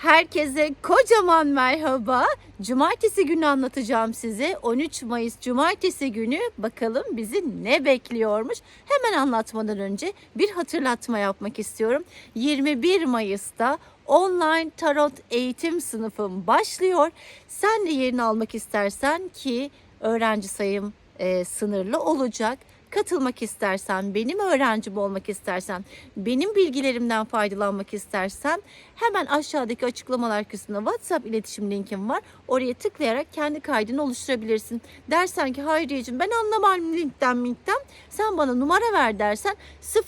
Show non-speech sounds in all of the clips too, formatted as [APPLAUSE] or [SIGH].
Herkese kocaman merhaba. Cumartesi günü anlatacağım size. 13 Mayıs Cumartesi günü bakalım bizi ne bekliyormuş. Hemen anlatmadan önce bir hatırlatma yapmak istiyorum. 21 Mayıs'ta online tarot eğitim sınıfım başlıyor. Sen de yerini almak istersen ki öğrenci sayım e, sınırlı olacak. Katılmak istersen, benim öğrencim olmak istersen, benim bilgilerimden faydalanmak istersen hemen aşağıdaki açıklamalar kısmında WhatsApp iletişim linkim var. Oraya tıklayarak kendi kaydını oluşturabilirsin. Dersen ki Hayriyeciğim ben anlamam linkten linkten sen bana numara ver dersen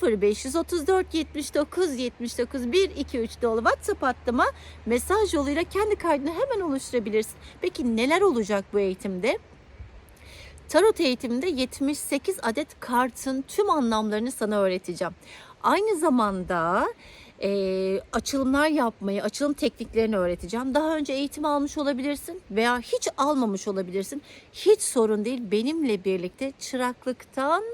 0534 79 79 1 2 3 dolu WhatsApp hattıma mesaj yoluyla kendi kaydını hemen oluşturabilirsin. Peki neler olacak bu eğitimde? Tarot eğitiminde 78 adet kartın tüm anlamlarını sana öğreteceğim. Aynı zamanda e, açılımlar yapmayı, açılım tekniklerini öğreteceğim. Daha önce eğitim almış olabilirsin veya hiç almamış olabilirsin. Hiç sorun değil. Benimle birlikte çıraklıktan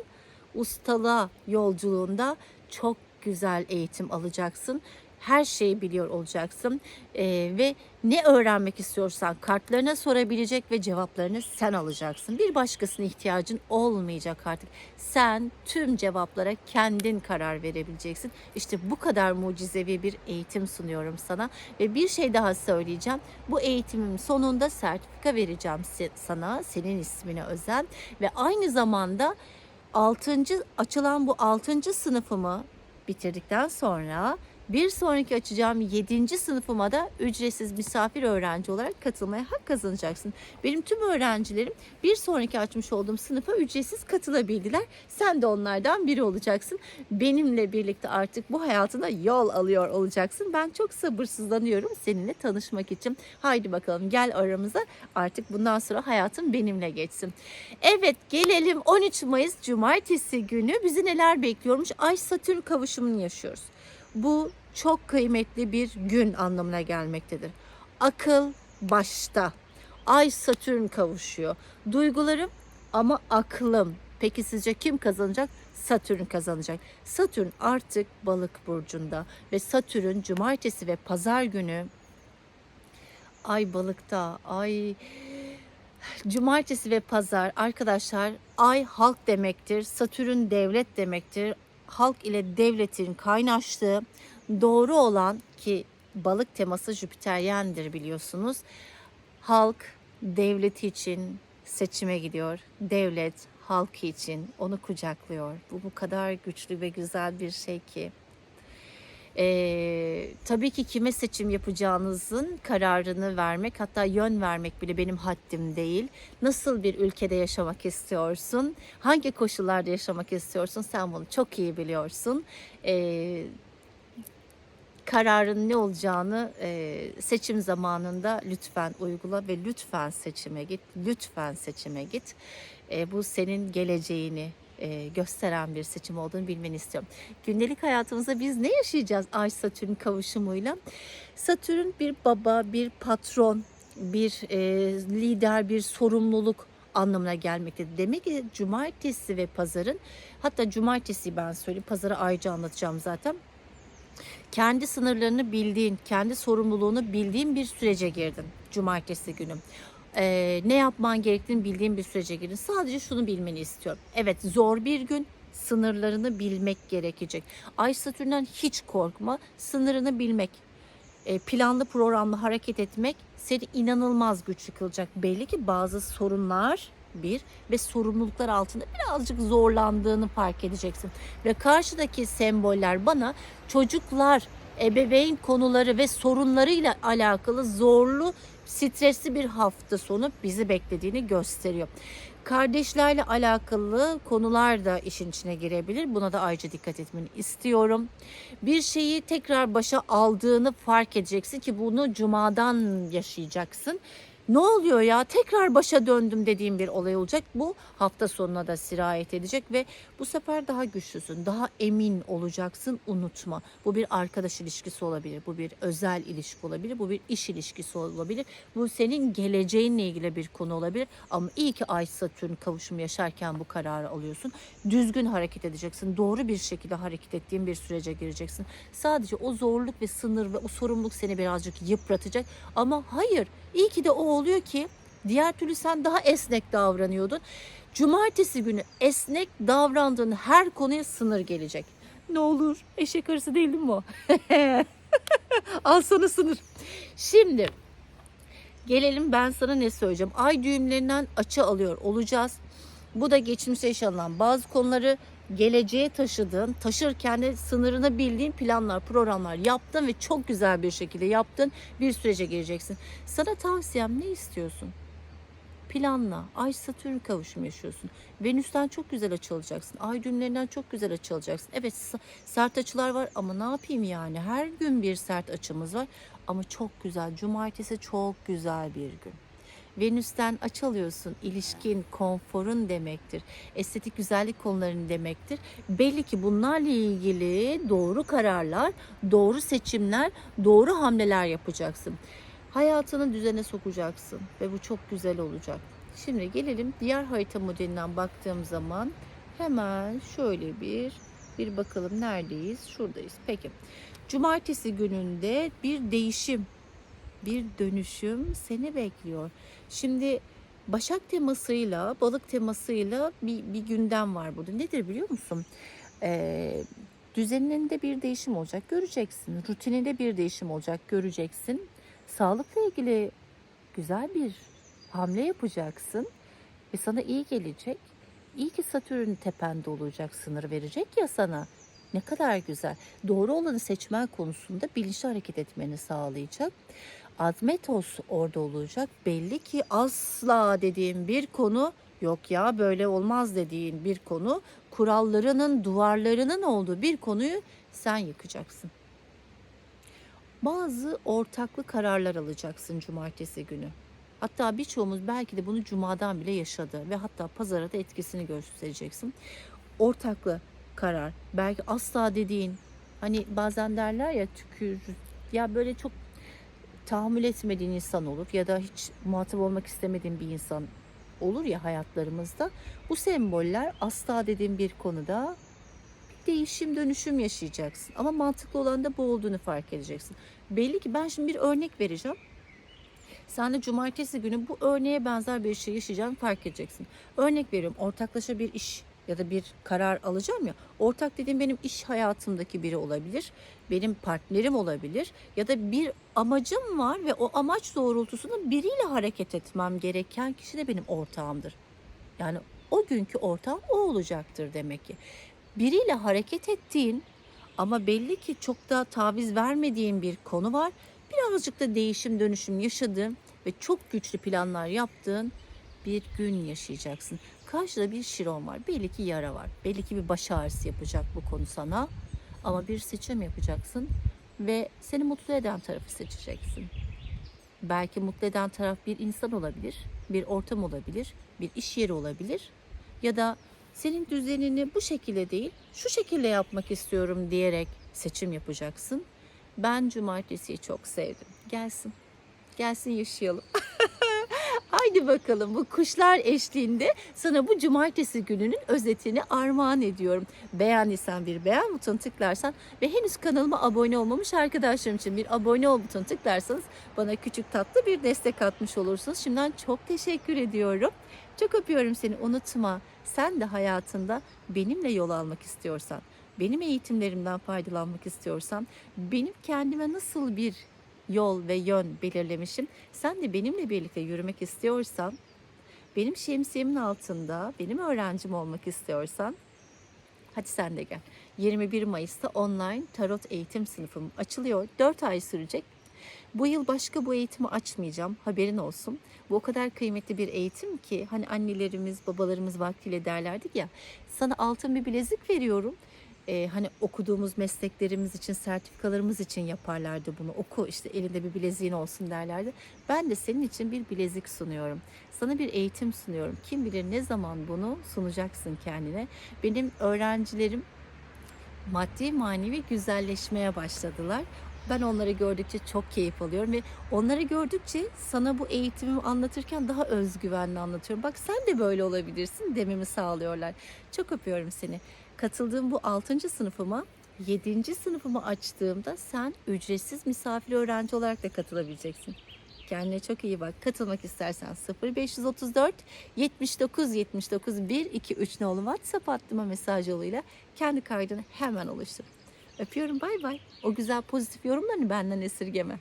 ustalığa yolculuğunda çok güzel eğitim alacaksın. Her şeyi biliyor olacaksın Ee, ve ne öğrenmek istiyorsan kartlarına sorabilecek ve cevaplarını sen alacaksın. Bir başkasına ihtiyacın olmayacak artık. Sen tüm cevaplara kendin karar verebileceksin. İşte bu kadar mucizevi bir eğitim sunuyorum sana ve bir şey daha söyleyeceğim. Bu eğitimin sonunda sertifika vereceğim sana senin ismine özel ve aynı zamanda 6. açılan bu 6. sınıfımı bitirdikten sonra bir sonraki açacağım 7. sınıfıma da ücretsiz misafir öğrenci olarak katılmaya hak kazanacaksın. Benim tüm öğrencilerim bir sonraki açmış olduğum sınıfa ücretsiz katılabildiler. Sen de onlardan biri olacaksın. Benimle birlikte artık bu hayatına yol alıyor olacaksın. Ben çok sabırsızlanıyorum seninle tanışmak için. Haydi bakalım gel aramıza artık bundan sonra hayatın benimle geçsin. Evet gelelim 13 Mayıs Cumartesi günü bizi neler bekliyormuş? Ay Satürn kavuşumunu yaşıyoruz. Bu çok kıymetli bir gün anlamına gelmektedir. Akıl başta. Ay Satürn kavuşuyor. Duygularım ama aklım. Peki sizce kim kazanacak? Satürn kazanacak. Satürn artık balık burcunda ve Satürn cumartesi ve pazar günü ay balıkta, ay cumartesi ve pazar arkadaşlar ay halk demektir. Satürn devlet demektir. Halk ile devletin kaynaştığı doğru olan ki balık teması Jüpiteryendir biliyorsunuz. Halk devleti için seçime gidiyor. Devlet halkı için onu kucaklıyor. Bu bu kadar güçlü ve güzel bir şey ki. Ee, tabii ki kime seçim yapacağınızın kararını vermek hatta yön vermek bile benim haddim değil. Nasıl bir ülkede yaşamak istiyorsun? Hangi koşullarda yaşamak istiyorsun? Sen bunu çok iyi biliyorsun. Ee, kararın ne olacağını e, seçim zamanında lütfen uygula ve lütfen seçime git. Lütfen seçime git. E, bu senin geleceğini e, gösteren bir seçim olduğunu bilmeni istiyorum. Gündelik hayatımızda biz ne yaşayacağız Ay Satürn kavuşumuyla? Satürn bir baba, bir patron, bir e, lider, bir sorumluluk anlamına gelmektedir. Demek ki cumartesi ve pazarın hatta cumartesi ben söyleyeyim pazarı ayrıca anlatacağım zaten kendi sınırlarını bildiğin, kendi sorumluluğunu bildiğin bir sürece girdin cumartesi günü. Ee, ne yapman gerektiğini bildiğin bir sürece girdin. Sadece şunu bilmeni istiyorum. Evet zor bir gün, sınırlarını bilmek gerekecek. Ay Satürn'den hiç korkma, sınırını bilmek, e, planlı programlı hareket etmek seni inanılmaz güçlü kılacak. Belli ki bazı sorunlar bir ve sorumluluklar altında birazcık zorlandığını fark edeceksin. Ve karşıdaki semboller bana çocuklar, ebeveyn konuları ve sorunlarıyla alakalı zorlu, stresli bir hafta sonu bizi beklediğini gösteriyor. Kardeşlerle alakalı konular da işin içine girebilir. Buna da ayrıca dikkat etmeni istiyorum. Bir şeyi tekrar başa aldığını fark edeceksin ki bunu cumadan yaşayacaksın. Ne oluyor ya tekrar başa döndüm dediğim bir olay olacak. Bu hafta sonuna da sirayet edecek ve bu sefer daha güçlüsün, daha emin olacaksın unutma. Bu bir arkadaş ilişkisi olabilir, bu bir özel ilişki olabilir, bu bir iş ilişkisi olabilir. Bu senin geleceğinle ilgili bir konu olabilir ama iyi ki Ay Satürn kavuşumu yaşarken bu kararı alıyorsun. Düzgün hareket edeceksin, doğru bir şekilde hareket ettiğin bir sürece gireceksin. Sadece o zorluk ve sınır ve o sorumluluk seni birazcık yıpratacak ama hayır iyi ki de o oluyor ki diğer türlü sen daha esnek davranıyordun. Cumartesi günü esnek davrandığın her konuya sınır gelecek. Ne olur eşek arısı değil mi o? [LAUGHS] Al sana sınır. Şimdi gelelim ben sana ne söyleyeceğim. Ay düğümlerinden açı alıyor olacağız. Bu da geçmişte yaşanılan bazı konuları geleceğe taşıdığın, taşırken de sınırını bildiğin planlar, programlar yaptın ve çok güzel bir şekilde yaptın bir sürece gireceksin. Sana tavsiyem ne istiyorsun? Planla. Ay Satürn kavuşumu yaşıyorsun. Venüs'ten çok güzel açılacaksın. Ay düğümlerinden çok güzel açılacaksın. Evet sert açılar var ama ne yapayım yani? Her gün bir sert açımız var. Ama çok güzel. Cumartesi çok güzel bir gün. Venüs'ten aç alıyorsun. İlişkin, konforun demektir. Estetik güzellik konuların demektir. Belli ki bunlarla ilgili doğru kararlar, doğru seçimler, doğru hamleler yapacaksın. Hayatını düzene sokacaksın ve bu çok güzel olacak. Şimdi gelelim diğer harita modelinden baktığım zaman hemen şöyle bir bir bakalım neredeyiz? Şuradayız. Peki. Cumartesi gününde bir değişim, bir dönüşüm seni bekliyor. Şimdi Başak temasıyla, balık temasıyla bir, bir gündem var burada. Nedir biliyor musun? Ee, düzeninde bir değişim olacak, göreceksin. Rutininde bir değişim olacak, göreceksin. Sağlıkla ilgili güzel bir hamle yapacaksın ve sana iyi gelecek. İyi ki Satürn tepende olacak, sınır verecek ya sana. Ne kadar güzel. Doğru olanı seçmen konusunda bilinçli hareket etmeni sağlayacak. Admetos orada olacak. Belli ki asla dediğim bir konu yok ya böyle olmaz dediğin bir konu kurallarının duvarlarının olduğu bir konuyu sen yıkacaksın. Bazı ortaklı kararlar alacaksın cumartesi günü. Hatta birçoğumuz belki de bunu cumadan bile yaşadı ve hatta pazara da etkisini göstereceksin. Ortaklı karar. Belki asla dediğin hani bazen derler ya tükür ya böyle çok tahammül etmediğin insan olur ya da hiç muhatap olmak istemediğin bir insan olur ya hayatlarımızda. Bu semboller asla dediğim bir konuda değişim dönüşüm yaşayacaksın. Ama mantıklı olan da bu olduğunu fark edeceksin. Belli ki ben şimdi bir örnek vereceğim. Sen de cumartesi günü bu örneğe benzer bir şey yaşayacağını fark edeceksin. Örnek veriyorum ortaklaşa bir iş ya da bir karar alacağım ya. Ortak dediğim benim iş hayatımdaki biri olabilir. Benim partnerim olabilir. Ya da bir amacım var ve o amaç doğrultusunda biriyle hareket etmem gereken kişi de benim ortağımdır. Yani o günkü ortağım o olacaktır demek ki. Biriyle hareket ettiğin ama belli ki çok da taviz vermediğin bir konu var. Birazcık da değişim dönüşüm yaşadığın ve çok güçlü planlar yaptığın bir gün yaşayacaksın. Karşıda bir şiron var. Belli ki yara var. Belli ki bir baş ağrısı yapacak bu konu sana. Ama bir seçim yapacaksın ve seni mutlu eden tarafı seçeceksin. Belki mutlu eden taraf bir insan olabilir, bir ortam olabilir, bir iş yeri olabilir ya da senin düzenini bu şekilde değil, şu şekilde yapmak istiyorum diyerek seçim yapacaksın. Ben cumartesiyi çok sevdim. Gelsin. Gelsin yaşayalım. [LAUGHS] Haydi bakalım bu kuşlar eşliğinde sana bu cumartesi gününün özetini armağan ediyorum. Beğendiysen bir beğen butonu tıklarsan ve henüz kanalıma abone olmamış arkadaşlarım için bir abone ol butonu tıklarsanız bana küçük tatlı bir destek atmış olursunuz. Şimdiden çok teşekkür ediyorum. Çok öpüyorum seni unutma. Sen de hayatında benimle yol almak istiyorsan, benim eğitimlerimden faydalanmak istiyorsan, benim kendime nasıl bir yol ve yön belirlemişim. Sen de benimle birlikte yürümek istiyorsan, benim şemsiyemin altında benim öğrencim olmak istiyorsan hadi sen de gel. 21 Mayıs'ta online tarot eğitim sınıfım açılıyor. 4 ay sürecek. Bu yıl başka bu eğitimi açmayacağım. Haberin olsun. Bu o kadar kıymetli bir eğitim ki hani annelerimiz, babalarımız vaktiyle derlerdik ya. Sana altın bir bilezik veriyorum. E, hani okuduğumuz mesleklerimiz için, sertifikalarımız için yaparlardı bunu. Oku işte elinde bir bileziğin olsun derlerdi. Ben de senin için bir bilezik sunuyorum. Sana bir eğitim sunuyorum. Kim bilir ne zaman bunu sunacaksın kendine. Benim öğrencilerim maddi manevi güzelleşmeye başladılar. Ben onları gördükçe çok keyif alıyorum ve onları gördükçe sana bu eğitimimi anlatırken daha özgüvenli anlatıyorum. Bak sen de böyle olabilirsin dememi sağlıyorlar. Çok öpüyorum seni. Katıldığım bu 6. sınıfıma 7. sınıfımı açtığımda sen ücretsiz misafir öğrenci olarak da katılabileceksin. Kendine çok iyi bak. Katılmak istersen 0534 79 79 123 nolu WhatsApp hattıma mesaj yoluyla kendi kaydını hemen oluştur. Öpüyorum bay bay. O güzel pozitif yorumlarını benden esirgeme.